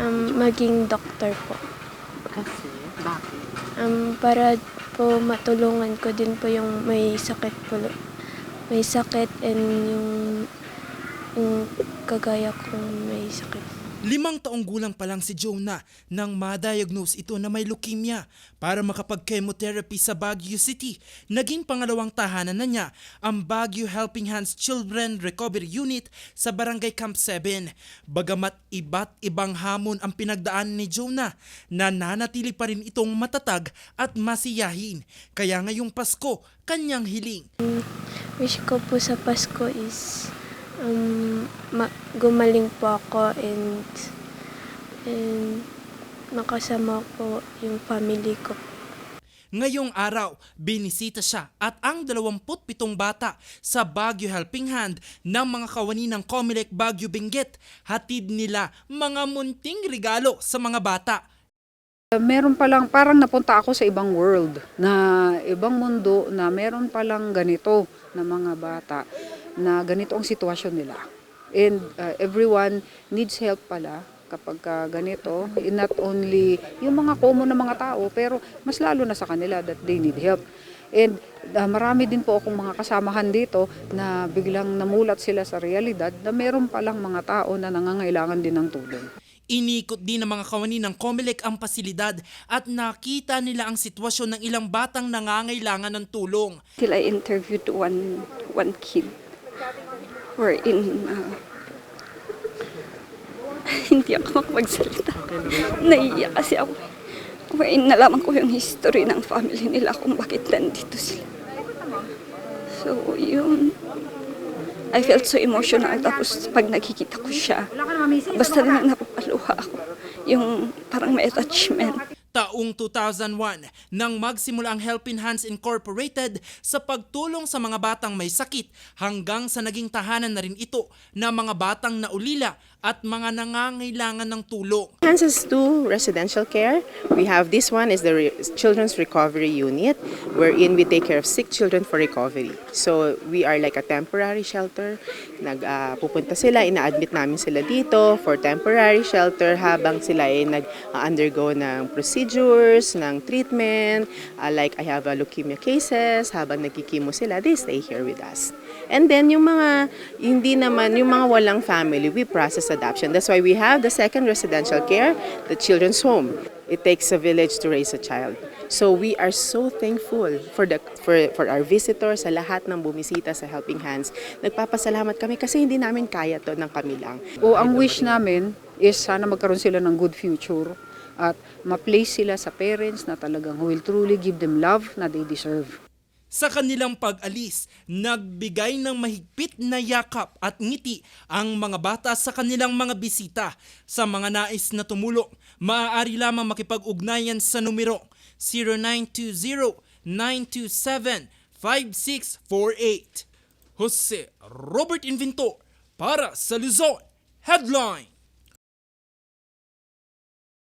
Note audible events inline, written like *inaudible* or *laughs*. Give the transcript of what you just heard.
Um, maging doktor po. kasi bakit? Um, para po matulungan ko din po yung may sakit po. May sakit and yung, yung kagaya kong may sakit. Limang taong gulang pa lang si Jonah nang ma-diagnose ito na may leukemia. Para makapag-chemotherapy sa Baguio City, naging pangalawang tahanan na niya ang Baguio Helping Hands Children Recovery Unit sa Barangay Camp 7. Bagamat iba't ibang hamon ang pinagdaan ni Jonah, nananatili pa rin itong matatag at masiyahin. Kaya ngayong Pasko, kanyang hiling. Wish ko po sa Pasko is um, ma- gumaling po ako and and makasama po yung family ko. Ngayong araw, binisita siya at ang 27 bata sa Baguio Helping Hand ng mga kawani ng Comelec Baguio Benguet. Hatid nila mga munting regalo sa mga bata. Meron palang, parang napunta ako sa ibang world, na ibang mundo na meron palang ganito na mga bata, na ganito ang sitwasyon nila. And uh, everyone needs help pala kapag ka ganito, not only yung mga common na mga tao, pero mas lalo na sa kanila that they need help. And uh, marami din po akong mga kasamahan dito na biglang namulat sila sa realidad na meron palang mga tao na nangangailangan din ng tulong. Inikot din ng mga kawani ng Comelec ang pasilidad at nakita nila ang sitwasyon ng ilang batang nangangailangan ng tulong. till I interviewed one one kid wherein uh, *laughs* hindi ako makapagsalita. Naiiyak kasi ako. Wherein nalaman ko yung history ng family nila kung bakit nandito sila. So, yun. I felt so emotional tapos pag nakikita ko siya, basta na napapaluha ako. Yung parang may attachment. Taong 2001 nang magsimula ang Helping Hands Incorporated sa pagtulong sa mga batang may sakit hanggang sa naging tahanan na rin ito na mga batang naulila at mga nangangailangan ng tulong. Hands has two residential care. We have this one is the re- Children's Recovery Unit, wherein we take care of sick children for recovery. So we are like a temporary shelter. Nag ah, pupunta sila, ina-admit namin sila dito for temporary shelter habang sila ay nag-undergo ng procedures, ng treatment. Ah, like I have a leukemia cases, habang nagkikimo sila, they stay here with us. And then yung mga hindi naman yung mga walang family, we process adoption. That's why we have the second residential care, the children's home. It takes a village to raise a child. So we are so thankful for the for for our visitors, sa lahat ng bumisita sa Helping Hands. Nagpapasalamat kami kasi hindi namin kaya to ng kami lang. O ang wish namin is sana magkaroon sila ng good future at ma-place sila sa parents na talagang who will truly give them love na they deserve. Sa kanilang pag-alis, nagbigay ng mahigpit na yakap at ngiti ang mga bata sa kanilang mga bisita. Sa mga nais na tumulong, maaari lamang makipag-ugnayan sa numero 0920-927-5648. Jose Robert Inventor para sa Luzon Headline